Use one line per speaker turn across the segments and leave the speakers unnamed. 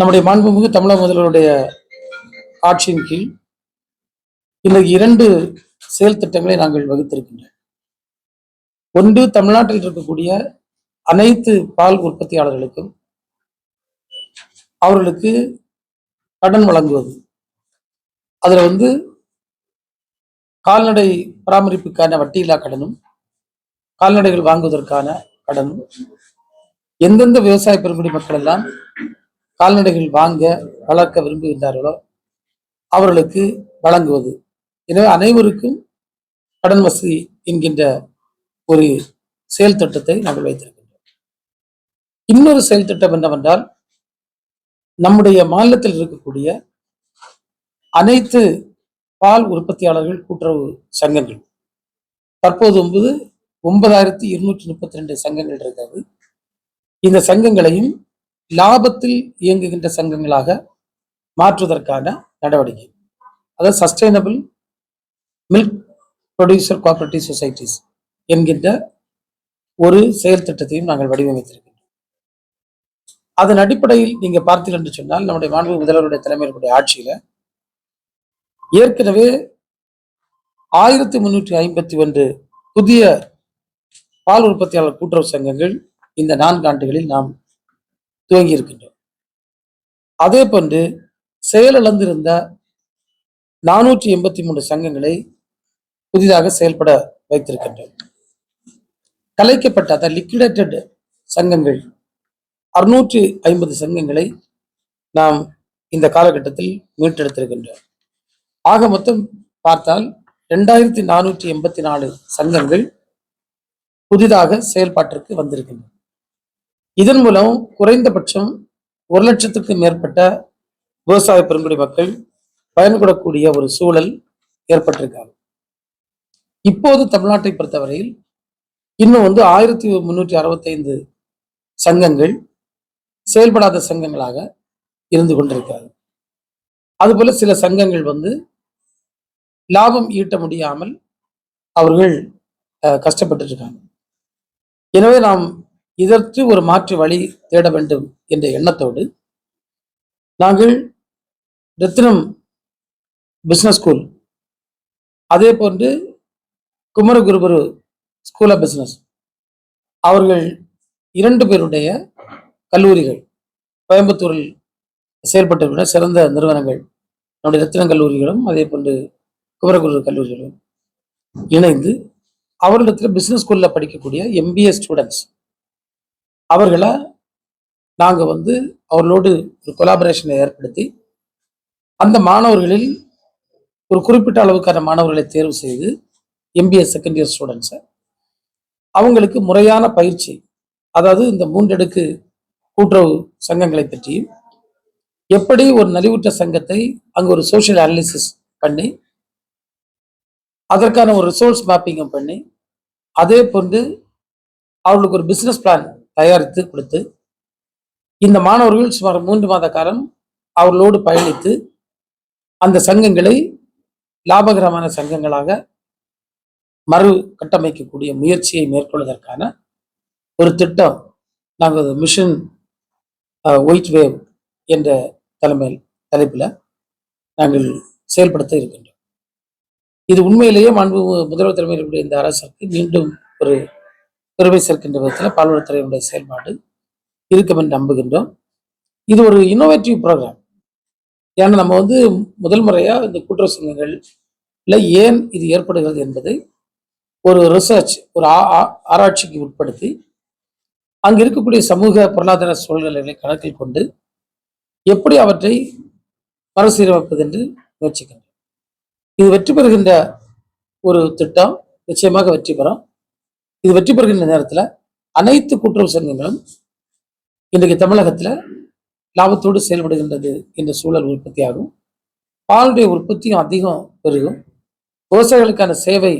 நம்முடைய மாண்புமிகு தமிழக முதல்வருடைய ஆட்சியின் கீழ் இன்றைக்கு இரண்டு செயல் திட்டங்களை நாங்கள் வகுத்திருக்கின்றோம். ஒன்று தமிழ்நாட்டில் இருக்கக்கூடிய அனைத்து பால் உற்பத்தியாளர்களுக்கும் அவர்களுக்கு கடன் வழங்குவது. அதுல வந்து கால்நடை பராமரிப்புக்கான வட்டியில்லா கடனும் கால்நடைகள் வாங்குவதற்கான கடனும் எந்தெந்த விவசாய பெருங்குடி மக்கள் எல்லாம் கால்நடைகள் வாங்க வளர்க்க விரும்புகின்றார்களோ அவர்களுக்கு வழங்குவது. எனவே அனைவருக்கும் கடன் வசதி என்கின்ற ஒரு செயல் திட்டத்தை நாங்கள் வைத்திருக்கின்றோம். இன்னொரு செயல் திட்டம் என்னவென்றால் நம்முடைய மாநிலத்தில் இருக்கக்கூடிய அனைத்து பால் உற்பத்தியாளர்கள் கூட்டுறவு சங்கங்கள். தற்போது ஒன்பது ஒன்பதாயிரத்தி இருநூற்றி முப்பத்தி ரெண்டு சங்கங்கள் இருக்கிறது. இந்த சங்கங்களையும் லாபத்தில் இயங்குகின்ற சங்கங்களாக மாற்றுவதற்கான நடவடிக்கை. அதாவது sustainable milk producer cooperative societies என்கின்ற ஒரு செயல் திட்டத்தையும் நாங்கள் வடிவமைத்திருக்கின்றோம். அதன் அடிப்படையில் நீங்க பார்த்தீர்கள் என்று சொன்னால் நம்முடைய மாணவ முதல்வருடைய தலைமையினுடைய ஆட்சியில் ஆட்சியில ஏற்கனவே ஆயிரத்தி முன்னூற்றி ஐம்பத்தி ஒன்று புதிய பால் உற்பத்தியாளர் கூட்டுறவு சங்கங்கள் இந்த நான்கு ஆண்டுகளில் நாம் துவங்கி இருக்கின்றோம் அதே போன்று செயலிழந்திருந்த நானூற்றி எண்பத்தி மூன்று சங்கங்களை புதிதாக செயல்பட வைத்திருக்கின்றோம். கலைக்கப்பட்ட அதாவது லிக்விடேட்டட் சங்கங்கள் அறுநூற்றி ஐம்பது சங்கங்களை நாம் இந்த காலகட்டத்தில் மீட்டெடுத்திருக்கின்றோம். ஆக மொத்தம் பார்த்தால் ரெண்டாயிரத்தி நானூற்றி எண்பத்தி நாலு சங்கங்கள் புதிதாக செயல்பாட்டிற்கு வந்திருக்கின்றன. இதன் மூலம் குறைந்தபட்சம் ஒரு லட்சத்துக்கு மேற்பட்ட விவசாய பெருங்குடி மக்கள் பயன்படக்கூடிய ஒரு சூழல் ஏற்பட்டிருக்காங்க. இப்போது தமிழ்நாட்டை பொறுத்தவரையில் இன்னும் வந்து ஆயிரத்தி முன்னூற்றி அறுபத்தைந்து சங்கங்கள் செயல்படாத சங்கங்களாக இருந்து கொண்டிருக்கிறது அதுபோல சில சங்கங்கள் வந்து லாபம் ஈட்ட முடியாமல் அவர்கள் கஷ்டப்பட்டு இருக்காங்க. எனவே நாம் இதற்கு ஒரு மாற்று வழி தேட வேண்டும் என்ற எண்ணத்தோடு நாங்கள் ரத்னம் பிஸ்னஸ் ஸ்கூல் அதே போன்று குமரகுருபுரு ஸ்கூல் ஆஃப் பிஸ்னஸ் அவர்கள் இரண்டு பேருடைய கல்லூரிகள் கோயம்புத்தூரில் செயல்பட்டுள்ள சிறந்த நிறுவனங்கள் நம்முடைய ரத்தின கல்லூரிகளும் அதே போன்று குமரகுரு கல்லூரிகளும் இணைந்து அவர்களிடத்தில் பிஸ்னஸ் ஸ்கூலில் படிக்கக்கூடிய எம்பிஏ ஸ்டூடெண்ட்ஸ் அவர்களை நாங்கள் வந்து அவர்களோடு ஒரு கொலாபரேஷனை ஏற்படுத்தி அந்த மாணவர்களில் ஒரு குறிப்பிட்ட அளவுக்கான மாணவர்களை தேர்வு செய்து எம்பிஎஸ் செகண்ட் இயர் ஸ்டூடெண்ட்ஸை அவங்களுக்கு முறையான பயிற்சி அதாவது இந்த மூன்றடுக்கு கூட்டுறவு சங்கங்களை பற்றியும் எப்படி ஒரு நலிவுற்ற சங்கத்தை அங்கே ஒரு சோஷியல் அனாலிசிஸ் பண்ணி அதற்கான ஒரு ரிசோர்ஸ் மேப்பிங்கும் பண்ணி அதே போன்று அவர்களுக்கு ஒரு பிஸ்னஸ் பிளான் தயாரித்து கொடுத்து இந்த மாணவர்கள் சுமார் மூன்று மாத காலம் அவர்களோடு பயணித்து அந்த சங்கங்களை லாபகரமான சங்கங்களாக மறு கட்டமைக்கக்கூடிய முயற்சியை மேற்கொள்வதற்கான ஒரு திட்டம் நாங்கள் மிஷன் ஒயிட் வேவ் என்ற தலைமையில் தலைப்பில் நாங்கள் செயல்படுத்த இருக்கின்றோம். இது உண்மையிலேயே மாண்பு முதல்வர் தலைமையில் இருக்கக்கூடிய இந்த அரசுக்கு மீண்டும் ஒரு பெருமை சேர்க்கின்ற விதத்தில் பால்வளத்துறையினுடைய செயல்பாடு இருக்கும் என்று நம்புகின்றோம். இது ஒரு இன்னோவேட்டிவ் ப்ரோக்ராம் ஏன்னா நம்ம வந்து முதல் முறையாக இந்த கூட்டுறவு சங்கங்களில் ஏன் இது ஏற்படுகிறது என்பதை ஒரு ரிசர்ச் ஒரு ஆ- ஆ- ஆராய்ச்சிக்கு உட்படுத்தி அங்கு இருக்கக்கூடிய சமூக பொருளாதார சூழ்நிலைகளை கணக்கில் கொண்டு எப்படி அவற்றை மறுசீரமைப்பது என்று முயற்சிக்கின்றோம். இது வெற்றி பெறுகின்ற ஒரு திட்டம் நிச்சயமாக வெற்றி பெறும். இது வெற்றி பெறுகின்ற நேரத்தில் அனைத்து கூட்டுறவு சங்கங்களும் இன்றைக்கு தமிழகத்தில் லாபத்தோடு செயல்படுகின்றது என்ற சூழல் உற்பத்தியாகும் பாலுடைய உற்பத்தியும் அதிகம் பெருகும். விவசாயிகளுக்கான சேவை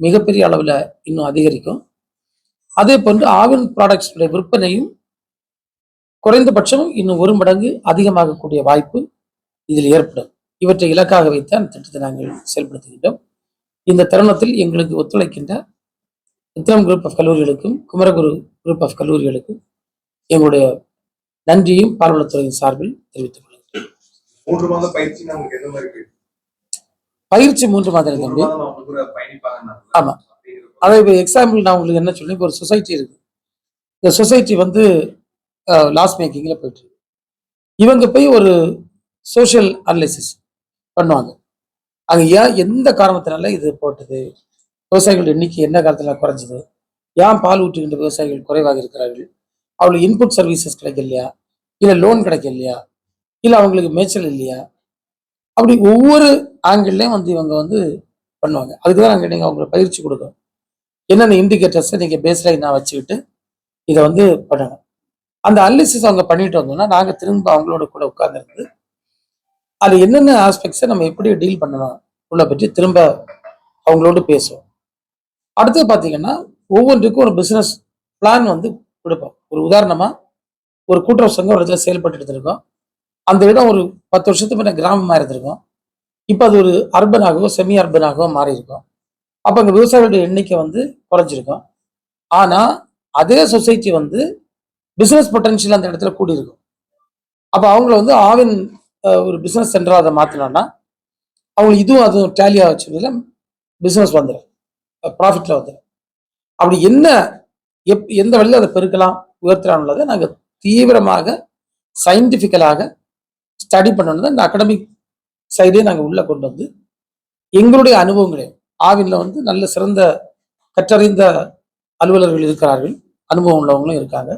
மிகப்பெரிய அளவில் இன்னும் அதிகரிக்கும். அதே போன்று ஆவின் ப்ராடக்ட்ஸ் விற்பனையும் குறைந்தபட்சம் இன்னும் ஒரு மடங்கு அதிகமாகக்கூடிய வாய்ப்பு இதில் ஏற்படும். இவற்றை இலக்காக வைத்து அந்த திட்டத்தை நாங்கள் செயல்படுத்துகின்றோம். இந்த தருணத்தில் எங்களுக்கு ஒத்துழைக்கின்ற விக்ரம் குரூப் ஆஃப் கல்லூரிகளுக்கும் குமரகுரு குரூப் ஆஃப் கல்லூரிகளுக்கும் எங்களுடைய நன்றியும் பால்வளத்துறையின் சார்பில் தெரிவித்துக் கொள்கிறேன்.
பயிற்சி
மூன்று மாதம் தம்பி ஆமா. அதை இப்போ எக்ஸாம்பிள் நான் உங்களுக்கு என்ன சொல்றேன்? இப்போ ஒரு சொசைட்டி இருக்கு. இந்த சொசைட்டி வந்து லாஸ் மேக்கிங்கில் போயிட்டு இருக்கு. இவங்க போய் ஒரு சோஷியல் அனலிசிஸ் பண்ணுவாங்க. அங்கே ஏன் எந்த காரணத்தினால இது போட்டது? விவசாயிகள் எண்ணிக்கை என்ன காலத்தில் குறைஞ்சது? ஏன் பால் ஊற்றுகின்ற விவசாயிகள் குறைவாக இருக்கிறார்கள்? அவங்களுக்கு இன்புட் சர்வீசஸ் கிடைக்கலையா? இல்லை லோன் கிடைக்கலையா? இல்லை அவங்களுக்கு மேய்ச்சல் இல்லையா? அப்படி ஒவ்வொரு ஆங்கிள்லையும் வந்து இவங்க வந்து பண்ணுவாங்க. அதுக்கு தான் நாங்கள் நீங்கள் அவங்களுக்கு பயிற்சி கொடுக்கணும் என்னென்ன இண்டிகேட்டர்ஸை நீங்கள் பேஸ்லைன் நான் வச்சுக்கிட்டு இதை வந்து பண்ணணும். அந்த அனலிசிஸ் அவங்க பண்ணிட்டு வந்தோம்னா நாங்கள் திரும்ப அவங்களோட கூட உட்கார்ந்துருந்து அது என்னென்ன ஆஸ்பெக்ட்ஸை நம்ம எப்படி டீல் பண்ணணும் உள்ள பற்றி திரும்ப அவங்களோட பேசுவோம். அடுத்து பார்த்தீங்கன்னா ஒவ்வொன்றுக்கும் ஒரு பிஸ்னஸ் பிளான் வந்து கொடுப்போம். ஒரு உதாரணமாக ஒரு கூட்டுறவு சங்கம் ஒரு இடத்துல செயல்பட்டு இருக்கோம் அந்த இடம் ஒரு பத்து வருஷத்துக்கு முன்ன கிராமமாக இருந்திருக்கும். இப்போ அது ஒரு அர்பனாகவோ செமி அர்பனாகவோ மாறி இருக்கும் அப்போ அங்கே விவசாயிகளுடைய எண்ணிக்கை வந்து குறைஞ்சிருக்கும். ஆனால் அதே சொசைட்டி வந்து பிஸ்னஸ் பொட்டன்ஷியல் அந்த இடத்துல கூடியிருக்கும். அப்போ அவங்கள வந்து ஆவின் ஒரு பிஸ்னஸ் சென்டராக அதை மாற்றினோன்னா அவங்களுக்கு இதுவும் அதுவும் டேலியாக வச்சுருந்ததில் பிஸ்னஸ் வந்துடும். ப்ராஃபிட்டில் வந்துடும் அப்படி என்ன எப் எந்த வழியில் அதை பெருக்கலாம் உயர்த்தலாம்ன்றதை நாங்கள் தீவிரமாக சயின்டிஃபிக்கலாக ஸ்டடி பண்ணணும் இந்த அகடமிக் சைடே நாங்கள் உள்ளே கொண்டு வந்து எங்களுடைய அனுபவங்களே ஆவினில் வந்து நல்ல சிறந்த கற்றறிந்த அலுவலர்கள் இருக்கிறார்கள் அனுபவம் உள்ளவங்களும் இருக்காங்க.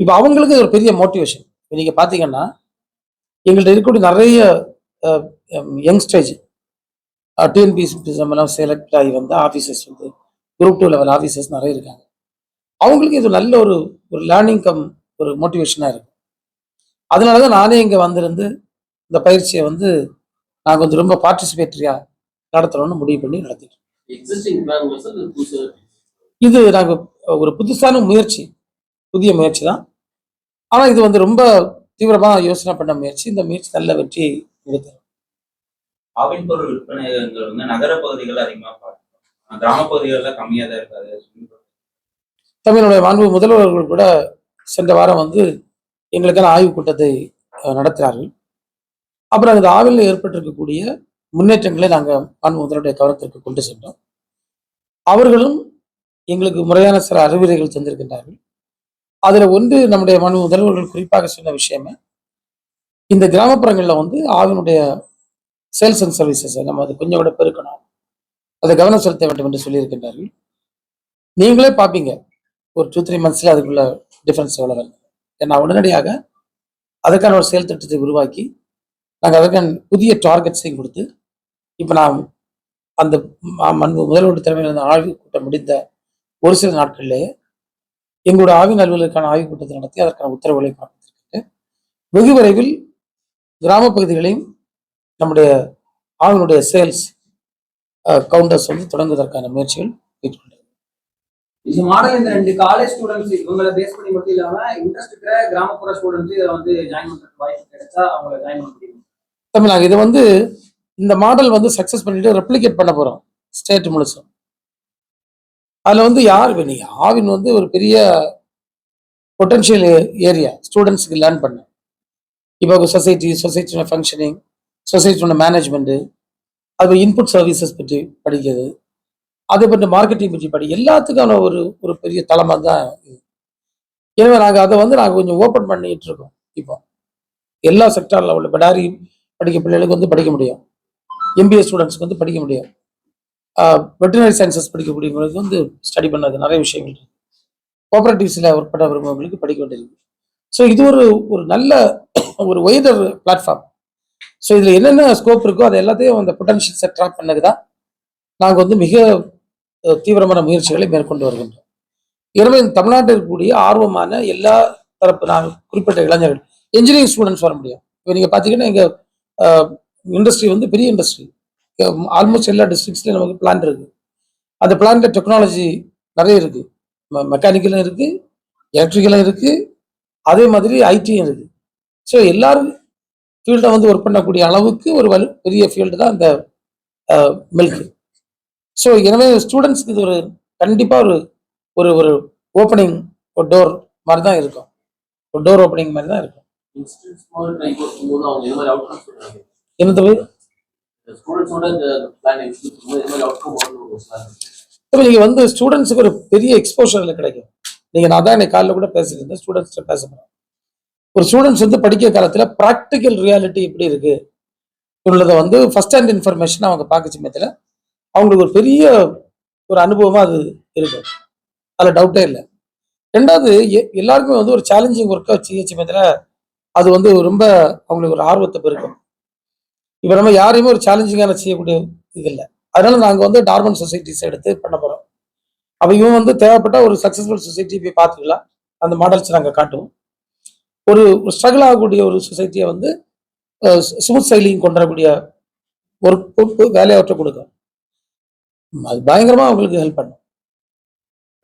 இப்போ அவங்களுக்கு ஒரு பெரிய மோட்டிவேஷன் இப்போ நீங்கள் பார்த்தீங்கன்னா எங்கள்கிட்ட இருக்கக்கூடிய நிறைய யங்ஸ்டேஜ் டிஎன்பிசி சம்பளம் செலக்ட் ஆகி வந்த ஆஃபீஸர்ஸ் வந்து குரூப் டூ லெவல் ஆஃபீஸர்ஸ் நிறைய இருக்காங்க. அவங்களுக்கு இது நல்ல ஒரு ஒரு லேர்னிங் கம் ஒரு மோட்டிவேஷனாக இருக்கும் அதனால தான் நானே இங்கே வந்திருந்து இந்த பயிற்சியை வந்து நான் கொஞ்சம் ரொம்ப பார்ட்டிசிபேட்டரியாக நடத்தணும்னு முடிவு பண்ணி நடத்திட்டு இருக்கோம்.
எக்ஸிஸ்டிங் பிளான் சார் புதுசு
இது நாங்கள் ஒரு புதுசான முயற்சி புதிய முயற்சி தான். ஆனால் இது வந்து ரொம்ப தீவிரமாக யோசனை பண்ண முயற்சி. இந்த முயற்சி நல்ல வெற்றியை கொடுத்தது.
ஆவின் பொருள் விற்பனைகள் வந்து நகர பகுதிகள் அதிகமா பார்க்கணும். கிராம பகுதிகளில் கம்மியா தான் இருக்காது.
தமிழுடைய மாண்பு முதல்வர்கள் கூட சென்ற வாரம் வந்து எங்களுக்கான ஆய்வுக் கூட்டத்தை நடத்துகிறார்கள் நடத்தினார்கள். அப்புறம் அந்த ஆவில ஏற்பட்டிருக்கக்கூடிய முன்னேற்றங்களை நாங்கள் மாண்பு முதல்வருடைய கவனத்திற்கு கொண்டு சென்றோம். அவர்களும் எங்களுக்கு முறையான சில அறிவுரைகள் தந்திருக்கின்றார்கள். அதில் ஒன்று நம்முடைய மனு முதல்வர்கள் குறிப்பாக சொன்ன விஷயமே இந்த கிராமப்புறங்களில் வந்து ஆவினுடைய சேல்ஸ் அண்ட் சர்வீசஸை நம்ம அதை கொஞ்சம் கூட பெருக்கணும். அதை கவனம் செலுத்த வேண்டும் என்று சொல்லியிருக்கின்றார்கள். நீங்களே பார்ப்பீங்க. ஒரு டூ த்ரீ மந்த்ஸில் அதுக்குள்ள டிஃப்ரென்ஸ் எவ்வளோ ஏன்னா உடனடியாக அதற்கான ஒரு செயல் திட்டத்தை உருவாக்கி நாங்கள் அதற்கான புதிய டார்கெட்ஸையும் கொடுத்து இப்போ நான் அந்த ம- மண்பு முதல்வருடைய தலைமையில் அந்த ஆய்வு கூட்டம் முடிந்த ஒரு சில நாட்களிலேயே எங்களோட ஆவின் அலுவலருக்கான ஆய்வுக் கூட்டத்தை நடத்தி அதற்கான உத்தரவுகளை பிறப்பித்திருக்கிட்டு வெகு விரைவில் கிராம பகுதிகளையும் நம்முடைய ஆவினுடைய சேல்ஸ் கவுண்டர்ஸ் வந்து தொடங்குவதற்கான முயற்சிகள் மேற்கொண்டு
இந்த மாடல் இந்த ரெண்டு காலேஜ் ஸ்டூடெண்ட்ஸ் இவங்களை பேஸ் பண்ணி மட்டும் இல்லாம இன்ட்ரெஸ்ட் இருக்கிற கிராமப்புற ஸ்டூடெண்ட்ஸ் இதை வந்து ஜாயின் பண்றதுக்கு வாய்ப்பு கிடைச்சா அவங்கள ஜாயின் பண்ண முடியும்?
தமிழ் இதை வந்து இந்த மாடல் வந்து சக்ஸஸ் பண்ணிட்டு ரெப்ளிகேட் பண்ண போறோம் ஸ்டேட் முழுசும் அதுல வந்து யார் நீங்க ஆவின் வந்து ஒரு பெரிய பொட்டன்ஷியல் ஏரியா ஸ்டூடெண்ட்ஸ்க்கு லேர்ன் பண்ண. இப்போ சொசைட்டி சொசைட்டியோட ஃபங்க்ஷனிங் சொசைட்டியோட மேனேஜ்மெண்ட்டு அது இன்புட் சர்வீசஸ் பற்றி படிக்கிறது அதை பற்றி மார்க்கெட்டிங் பற்றி படி எல்லாத்துக்கான ஒரு ஒரு பெரிய தளமாக தான் இது. எனவே நாங்கள் அதை வந்து நாங்கள் கொஞ்சம் ஓப்பன் பண்ணிகிட்டு இருக்கோம் இப்போ. எல்லா செக்டாரில் உள்ள படாரி படிக்க பிள்ளைகளுக்கு வந்து படிக்க முடியும். எம்பிஏ ஸ்டூடெண்ட்ஸ்க்கு வந்து படிக்க முடியும். வெட்டினரி சயின்சஸ் படிக்கக்கூடியவங்களுக்கு வந்து ஸ்டடி பண்ணது நிறைய விஷயங்கள் இருக்குது கோஆபரேட்டிவ்ஸில் ஒர்க் பண்ண விரும்புவங்களுக்கு படிக்க வேண்டியிருக்கு ஸோ இது ஒரு ஒரு நல்ல ஒரு ஒய்டர் பிளாட்ஃபார்ம் ஸோ இதில் என்னென்ன ஸ்கோப் இருக்கோ அது எல்லாத்தையும் அந்த பொட்டன்ஷியல்ஸை ட்ராப் பண்ணது தான் நாங்கள் வந்து மிக தீவிரமான முயற்சிகளை மேற்கொண்டு வருகின்றோம். எனவே தமிழ்நாட்டில் இருக்கக்கூடிய ஆர்வமான எல்லா தரப்பு நான் குறிப்பிட்ட இளைஞர்கள் இன்ஜினியரிங் ஸ்டூடெண்ட்ஸ் வர முடியும். இப்போ நீங்கள் பார்த்தீங்கன்னா எங்கள் இண்டஸ்ட்ரி வந்து பெரிய இண்டஸ்ட்ரி ஆல்மோஸ்ட் எல்லா டிஸ்ட்ரிக்ஸ்லையும் நமக்கு பிளான்ட் இருக்குது அந்த பிளான்ட்ல டெக்னாலஜி நிறைய இருக்குது மெக்கானிக்கலும் இருக்குது எலக்ட்ரிக்கலும் இருக்குது அதே மாதிரி ஐடியும் இருக்குது ஸோ எல்லாரும் ஃபீல்டை வந்து ஒர்க் பண்ணக்கூடிய அளவுக்கு ஒரு வலு பெரிய ஃபீல்டு தான் இந்த மில்க் ஸோ எனவே ஸ்டூடெண்ட்ஸ்க்கு இது ஒரு கண்டிப்பாக ஒரு ஒரு ஒரு ஓப்பனிங் ஒரு டோர் மாதிரி தான் இருக்கும். ஒரு டோர் ஓப்பனிங் மாதிரி தான் இருக்கும். என்னது இப்போ நீங்கள் வந்து ஸ்டூடெண்ட்ஸுக்கு ஒரு பெரிய எக்ஸ்போஷரில் கிடைக்கும். நீங்கள் நான் தான் இன்னைக்கு காலைல கூட பேசிட்டு இருந்தேன். ஸ்டூடெண்ட்ஸ்கிட்ட பேச போகிறேன் ஒரு ஸ்டூடெண்ட்ஸ் வந்து படிக்கிற காலத்தில் ப்ராக்டிக்கல் ரியாலிட்டி எப்படி இருக்கு? உள்ளதை வந்து ஃபஸ்ட் ஹேண்ட் இன்ஃபர்மேஷன் அவங்க பார்க்க சமயத்தில் அவங்களுக்கு ஒரு பெரிய ஒரு அனுபவமாக அது இருக்கும். அதில் டவுட்டே இல்லை. ரெண்டாவது எ- எல்லாருக்குமே வந்து ஒரு சேலஞ்சிங் ஒர்க்கை செய்ய சமயத்தில் அது வந்து ரொம்ப அவங்களுக்கு ஒரு ஆர்வத்தை பெருக்கும். இப்போ நம்ம யாரையுமே ஒரு சேலஞ்சிங்கான செய்யக்கூடிய இது இல்லை. அதனால நாங்கள் வந்து டார்மன் சொசைட்டிஸ் எடுத்து பண்ண போகிறோம் அப்போ இவன் வந்து தேவைப்பட்ட ஒரு சக்ஸஸ்ஃபுல் சொசைட்டி போய் பார்த்துக்கலாம். அந்த மாடல்ஸ் நாங்கள் காட்டுவோம். ஒரு ஸ்ட்ரகிள் ஆகக்கூடிய ஒரு சொசைட்டியை வந்து ஸ்மூத் சைலிங் கொண்டு வரக்கூடிய ஒரு பொறுப்பு வேலையை அவற்றை கொடுக்கும் அது பயங்கரமாக அவங்களுக்கு ஹெல்ப் பண்ணும்.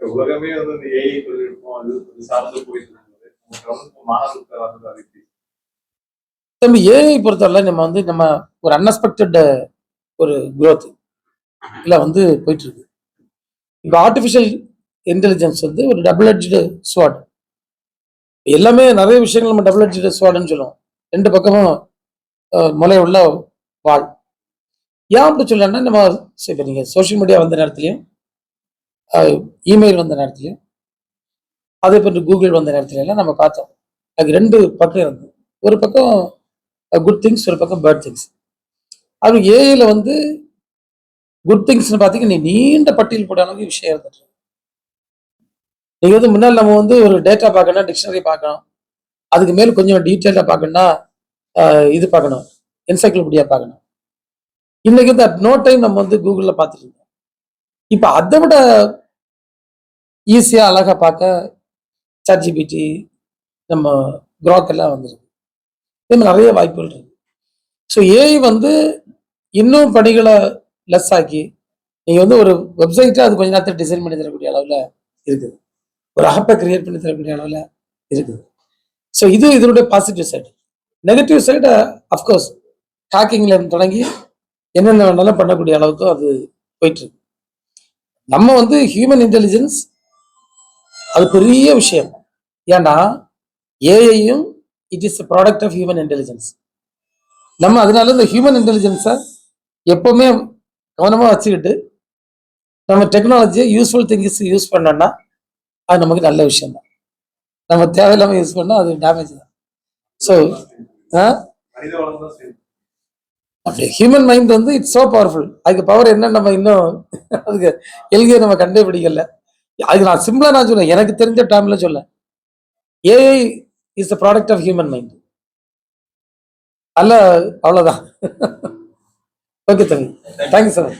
உலகமே வந்து இந்த ஏஐ தொழில்நுட்பம் அது சார்ந்து போயிட்டு
தம்பி ஏஐ பொறுத்தவரை நம்ம வந்து நம்ம ஒரு அன்எக்ஸ்பெக்டட் ஒரு growth இல்லை வந்து போயிட்டு இருக்கு இப்போ ஆர்டிஃபிஷியல் இன்டெலிஜென்ஸ் வந்து ஒரு டபுள் எட்ஜ்டு ஸ்வாட் எல்லாமே நிறைய விஷயங்கள் நம்ம டபுள் எட்ஜ்டு ஸ்வாட்னு சொல்லுவோம். ரெண்டு பக்கமும் முளை உள்ள வாழ். ஏன் அப்படி சொல்லணும்னா நம்ம சரி, இப்போ நீங்கள் சோஷியல் மீடியா வந்த நேரத்துலையும் இமெயில் வந்த நேரத்துலையும் அதே போன்று கூகுள் வந்த நேரத்துல எல்லாம் நம்ம பார்த்தோம். அது ரெண்டு பக்கம் இருந்தது. ஒரு பக்கம் குட் திங்ஸ் ஒரு பக்கம் பேட் திங்ஸ் அது ஏஐயில் வந்து குட் திங்ஸ்னு பார்த்தீங்கன்னா நீ நீண்ட பட்டியல் போட அளவுக்கு விஷயம் இருந்துட்டு இருக்கு. வந்து முன்னாடி நம்ம வந்து ஒரு டேட்டா பார்க்கணும் டிக்ஷனரி பார்க்கணும். அதுக்கு மேல் கொஞ்சம் டீட்டெயிலாக பார்க்கணும்னா இது பார்க்கணும். என்சைக்ளோபீடியா பார்க்கணும். இன்னைக்கு வந்து நோ டைம் நம்ம வந்து கூகுளில் பார்த்துட்டு இப்போ அதை விட ஈஸியாக அழகாக பார்க்க சாட்ஜிபிடி நம்ம க்ராக் எல்லாம் வந்துருக்கு. இதே மாதிரி நிறைய வாய்ப்புகள் இருக்கு. ஸோ ஏஐ வந்து இன்னும் பணிகளை லெஸ் ஆக்கி நீங்கள் வந்து ஒரு வெப்சைட்டை அது கொஞ்ச நேரத்தில் டிசைன் பண்ணி தரக்கூடிய அளவில் இருக்குது. ஒரு ஆப்பை கிரியேட் பண்ணி தரக்கூடிய அளவில் இருக்குது. ஸோ இது இதனுடைய positive side negative side of course ஹேக்கிங்ல இருந்து தொடங்கி என்னென்ன வேணாலும் பண்ணக்கூடிய அளவுக்கு அது போயிட்டு இருக்கு. நம்ம வந்து ஹியூமன் இன்டெலிஜென்ஸ் அது பெரிய விஷயம். ஏன்னா ஏஐயும் it is product of human intelligence நம்ம அதனால இந்த ஹியூமன் இன்டெலிஜென்ஸை எப்பவுமே கவனமாக வச்சுக்கிட்டு நம்ம டெக்னாலஜியை யூஸ்ஃபுல் திங்கிஸ் யூஸ் பண்ணோன்னா அது நமக்கு நல்ல விஷயம் தான் நம்ம தேவையில்லாமல் யூஸ் பண்ணால் அது டேமேஜ் தான். ஸோ அப்படி ஹியூமன் மைண்ட் வந்து இட்ஸ் ஸோ பவர்ஃபுல் அதுக்கு பவர் என்ன நம்ம இன்னும் அதுக்கு எல்கையை நம்ம கண்டுபிடிக்கல. அது நான் சிம்பிளாக நான் சொல்றேன். எனக்கு தெரிஞ்ச டைமில் சொல்ல AI is the product of human mind அல்ல அவ்வளோதான் ஓகே தம்பி. Thank you sir